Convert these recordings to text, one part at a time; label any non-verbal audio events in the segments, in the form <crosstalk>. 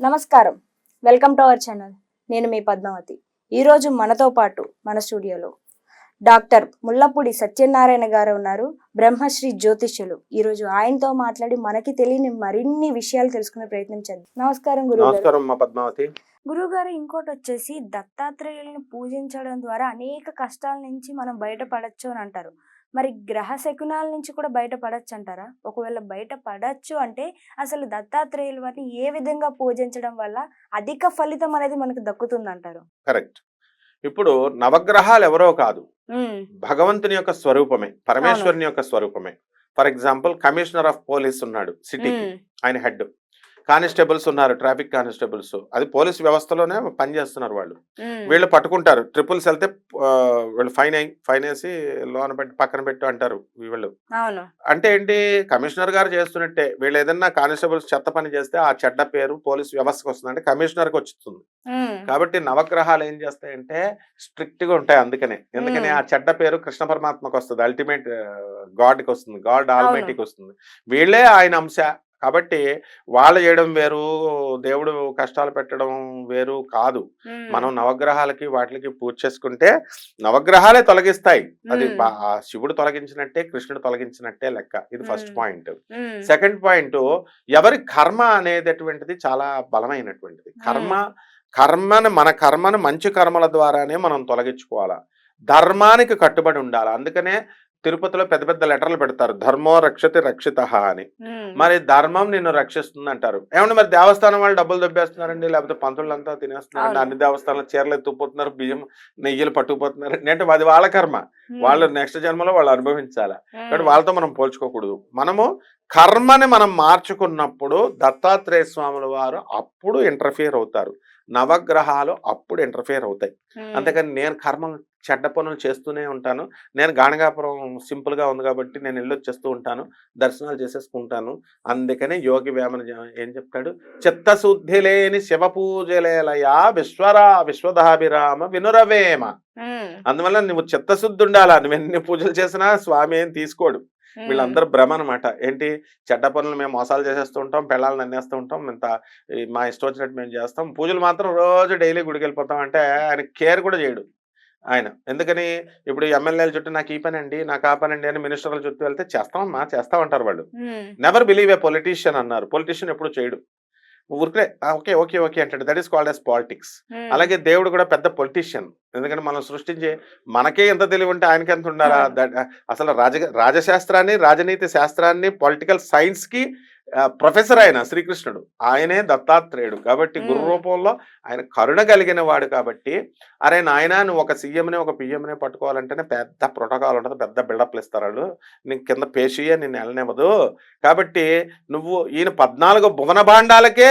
నమస్కారం. Welcome to our channel. నేను మీ పద్మావతి. ఈరోజు మనతో పాటు మన స్టూడియోలో డాక్టర్ ముల్లపూడి సత్యనారాయణ గారు ఉన్నారు. బ్రహ్మశ్రీ జ్యోతిష్యులు. ఈరోజు ఆయనతో మాట్లాడి మనకి తెలియని మరిన్ని విషయాలు తెలుసుకునే ప్రయత్నం చేద్దాం. నమస్కారం గురువు గారు. నమస్కారం మా పద్మావతి. గురువు గారు ఇంకోటి వచ్చేసి దత్తాత్రేయులను పూజించడం ద్వారా అనేక కష్టాల నుంచి మనం బయటపడచ్చు అని అంటారు. మరి గ్రహ శకునాల నుంచి కూడా బయటపడచ్చు అంటారా ఒకవేళ బయట పడచ్చు అంటే అసలు దత్తాత్రేయుల వారిని ఏ విధంగా పూజించడం వల్ల అధిక ఫలితం అనేది మనకు దక్కుతుంది అంటారు కరెక్ట్. ఇప్పుడు నవగ్రహాలు ఎవరో కాదు. భగవంతుని యొక్క స్వరూపమే పరమేశ్వరుని యొక్క స్వరూపమే. For example commissioner of police ఉన్నాడు సిటీకి. ఆయన హెడ్. కానిస్టేబుల్స్ ఉన్నారు ట్రాఫిక్ కానిస్టేబుల్స్. అది పోలీస్ వ్యవస్థలోనే పనిచేస్తున్నారు వాళ్ళు. వీళ్ళు పట్టుకుంటారు. ట్రిపుల్స్ వెళ్తే వీళ్ళు ఫైన్ అయి ఫైన్ వేసి లోన పెట్టి పక్కన పెట్టు అంటారు వీళ్ళు. అంటే ఏంటి? కమిషనర్ గారు చేస్తున్నట్టే. వీళ్ళు ఏదన్నా కానిస్టేబుల్స్ చెత్త పని చేస్తే ఆ చెడ్డ పేరు పోలీస్ వ్యవస్థకు వస్తుంది అంటే కమిషనర్కి వచ్చింది కాబట్టి నవగ్రహాలు ఏం చేస్తాయంటే స్ట్రిక్ట్గా ఉంటాయి అందుకనే. ఎందుకని. ఆ చెడ్డ పేరు కృష్ణ పరమాత్మకు వస్తుంది. అల్టిమేట్ గాడ్కి వస్తుంది. గాడ్ ఆల్మైటీకి వస్తుంది. వీళ్ళే ఆయన అంశ. కాబట్టి వాళ్ళు చేయడం వేరు దేవుడు కష్టాలు పెట్టడం వేరు కాదు. మనం నవగ్రహాలకి వాటికి పూజ చేసుకుంటే నవగ్రహాలే తొలగిస్తాయి. అది శివుడు తొలగించినట్టే కృష్ణుడు తొలగించినట్టే లెక్క. ఇది ఫస్ట్. పాయింట్. సెకండ్ పాయింట్ ఎవరి కర్మ అనేటటువంటిది చాలా బలమైనటువంటిది. కర్మ కర్మను మన కర్మను మంచి కర్మల ద్వారానే మనం తొలగించుకోవాలా. ధర్మానికి కట్టుబడి ఉండాలి. అందుకనే తిరుపతిలో పెద్ద పెద్ద లెటర్లు పెడతారు. ధర్మో రక్షతి రక్షిత అని. మరి ధర్మం నిన్ను రక్షిస్తుంది అంటారు ఏమంటే మరి దేవస్థానం వాళ్ళు డబ్బులు దొబ్బేస్తున్నారండి? లేకపోతే పంతులంతా తినేస్తున్నారండి. అన్ని దేవస్థానాలు చీరలు ఎత్తుకుపోతున్నారు బియ్యం నెయ్యిలు పట్టుకుపోతున్నారు అంటే అది వాళ్ళ కర్మ. వాళ్ళు నెక్స్ట్ జన్మలో వాళ్ళు అనుభవించాలి? కాబట్టి వాళ్ళతో మనం పోల్చుకోకూడదు. మనము కర్మని మనం మార్చుకున్నప్పుడు దత్తాత్రేయ స్వాముల వారు అప్పుడు ఇంటర్ఫియర్ అవుతారు. నవగ్రహాలు అప్పుడు ఇంటర్ఫియర్ అవుతాయి. అంతేకాని నేను కర్మలు చెడ్డ పనులు చేస్తూనే ఉంటాను. నేను గాణగాపురం simple గా ఉంది కాబట్టి నేను ఇల్లు వచ్చేస్తూ ఉంటాను. దర్శనాలు చేసేసుకుంటాను. అందుకనే యోగి వేమన ఏం చెప్తాడు? చిత్తశుద్ధి లేని శివ పూజలేలయా విశ్వరా విశ్వదాభిరామ వినురవేమ. అందువల్ల నువ్వు చిత్తశుద్ధి ఉండాలా నువ్వు ఎన్ని పూజలు చేసినా స్వామి ఏం తీసుకోడు. వీళ్ళందరూ భ్రమ అనమాట ఏంటి? చెడ్డ పనులు మేము మోసాలు చేసేస్తూ ఉంటాం పిల్లల్ని అన్నేస్తూ ఉంటాం ఇంత మా ఇష్టం వచ్చినట్టు మేము చేస్తాం. పూజలు మాత్రం రోజు డైలీ గుడికి వెళ్ళిపోతాం అంటే ఆయన కేర్ కూడా చేయడు ఆయన. ఎందుకని? ఇప్పుడు ఎమ్మెల్యేల చుట్టూ నాకు ఈ పని అండి నాకు ఆ పని అండి అని మినిస్టర్ల చుట్టూ వెళ్తే చేస్తామమ్మా చేస్తామంటారు వాళ్ళు. నెవర్ బిలీవ్ ఏ పొలిటీషియన్ అన్నారు. పొలిటీషియన్ ఎప్పుడు చేయడు. ఊరికే ఓకే ఓకే ఓకే అంటాడు. That is called as politics అలాగే దేవుడు కూడా పెద్ద పొలిటీషియన్ ఎందుకంటే మనం సృష్టించే మనకే ఎంత తెలివి ఉంటే ఆయనకి ఎంత. దట్- అసలు రాజ రాజశాస్త్రాన్ని రాజనీతి శాస్త్రాన్ని పొలిటికల్ సైన్స్కి ప్రొఫెసర్ ఆయన శ్రీకృష్ణుడు. ఆయనే దత్తాత్రేయుడు. కాబట్టి గురు. రూపంలో ఆయన కరుణ కలిగిన వాడు కాబట్టి అరే నాయన నువ్వు ఒక సీఎంని ఒక పిఎంని పట్టుకోవాలంటేనే పెద్ద ప్రోటోకాల్ ఉంటుంది పెద్ద బిల్డప్లు ఇస్తారు వాళ్ళు నీకు కింద పేషియే నిన్ను వెళ్ళనివ్వదు కాబట్టి నువ్వు ఈయన పద్నాలుగు భువన భాండాలకే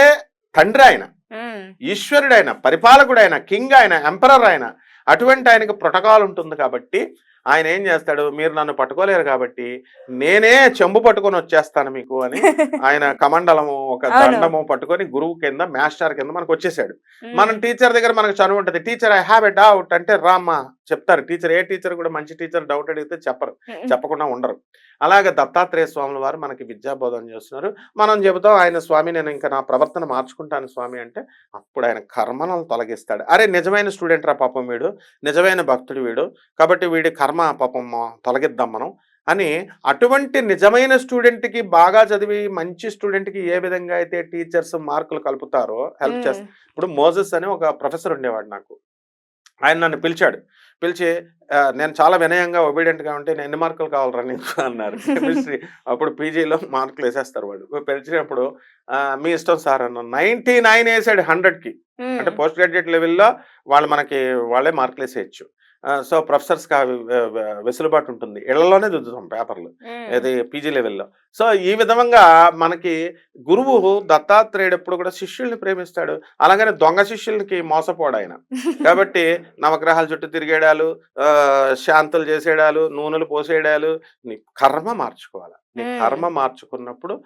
తండ్రి ఆయన. ఉమ్, ఈశ్వరుడైన పరిపాలకుడైన కింగ్ ఆయన ఎంపరర్ ఆయన. అటువంటి ఆయనకు ప్రోటోకాల్ ఉంటుంది కాబట్టి ఆయన ఏం చేస్తాడు? మీరు నన్ను పట్టుకోలేరు కాబట్టి నేనే చెంబు పట్టుకొని వచ్చేస్తాను మీకు అని <laughs> ఆయన కమండలము ఒక. దండము పట్టుకొని గురువు కింద మాస్టర్ కింద మనకు వచ్చేసాడు. మనం టీచర్ దగ్గర మనకు చనువు ఉంటుంది. Teacher I have a doubt అంటే రామ్మా చెప్తారు. టీచర్ ఏ టీచర్ కూడా మంచి టీచర్ డౌట్ అడిగితే చెప్పరు. చెప్పకుండా ఉండరు. అలాగే దత్తాత్రేయ స్వాముల వారు మనకి విద్యాబోధన చేస్తున్నారు. మనం చెబుతాం ఆయన స్వామి నేను ఇంకా నా ప్రవర్తన మార్చుకుంటాను స్వామి అంటే అప్పుడు ఆయన కర్మలను తొలగిస్తాడు. అరే నిజమైన స్టూడెంట్ రా పాపం వీడు. నిజమైన భక్తుడు వీడు. కాబట్టి వీడి కర్మ పాపం తొలగిద్దాం మనం అని అటువంటి నిజమైన స్టూడెంట్కి బాగా చదివి మంచి స్టూడెంట్కి ఏ విధంగా అయితే టీచర్స్ మార్కులు కలుపుతారో హెల్ప్ చేస్తారు ఇప్పుడు మోజెస్ అని ఒక ప్రొఫెసర్ ఉండేవాడు నాకు. ఆయన నన్ను పిలిచాడు. పిలిచి "ఆ, నేను చాలా వినయంగా ఒబీడియంట్గా ఉంటే నేను ఎన్ని మార్కులు కావాలరా నీకు? అన్నారు. కెమిస్ట్రీ అప్పుడు పీజీలో మార్కులు వేసేస్తారు వాళ్ళు. పిలిచినప్పుడు "ఆ, మీ ఇష్టం సార్ అన్న నైంటీ నైన్ వేసాడు హండ్రెడ్కి అంటే పోస్ట్ గ్రాడ్యుయేట్ లెవెల్లో వాళ్ళు మనకి వాళ్ళే మార్కులు వేసేయచ్చు. సో ప్రొఫెసర్స్కి వెసులుబాటు ఉంటుంది. ఇళ్ళలోనే దిద్దుతాం పేపర్లు. ఇది పీజీ లెవెల్లో. సో ఈ విధంగా మనకి గురువు దత్తాత్రేయుడు ఎప్పుడు కూడా శిష్యుల్ని ప్రేమిస్తాడు. అలాగనే దొంగ శిష్యులకి మోసపోడు ఆయన కాబట్టి నవగ్రహాల చుట్టూ తిరిగేడాలు శాంతులు చేసేడాలు నూనెలు పోసేయడాలు నీ కర్మ మార్చుకోవాలి. నీ. కర్మ మార్చుకున్నప్పుడు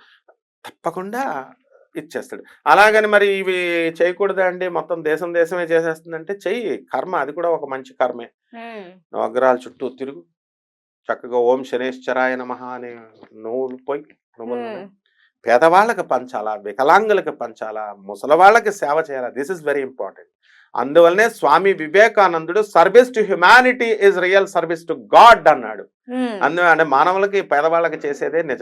తప్పకుండా ఇచ్చేస్తాడు. అలాగని మరి ఇవి చేయకూడదా అండి? మొత్తం దేశం దేశమే చేసేస్తుందంటే చెయ్యి. కర్మ అది కూడా ఒక మంచి కర్మే. నవగ్రహాల చుట్టూ తిరుగు. చక్కగా ఓం శనేశ్వరాయ నమ అనే నువ్వులు పోయి నువ్వులు పేదవాళ్ళకి పంచాలా? వికలాంగులకు పంచాలా? ముసలివాళ్ళకి సేవ చేయాలా? This is very important. అందువల్లనే స్వామి వివేకానందుడు service to humanity is real service to God అన్నాడు. ఉమ్. అందు అంటే మానవులకి పేదవాళ్ళకి చేసేదే నిజ.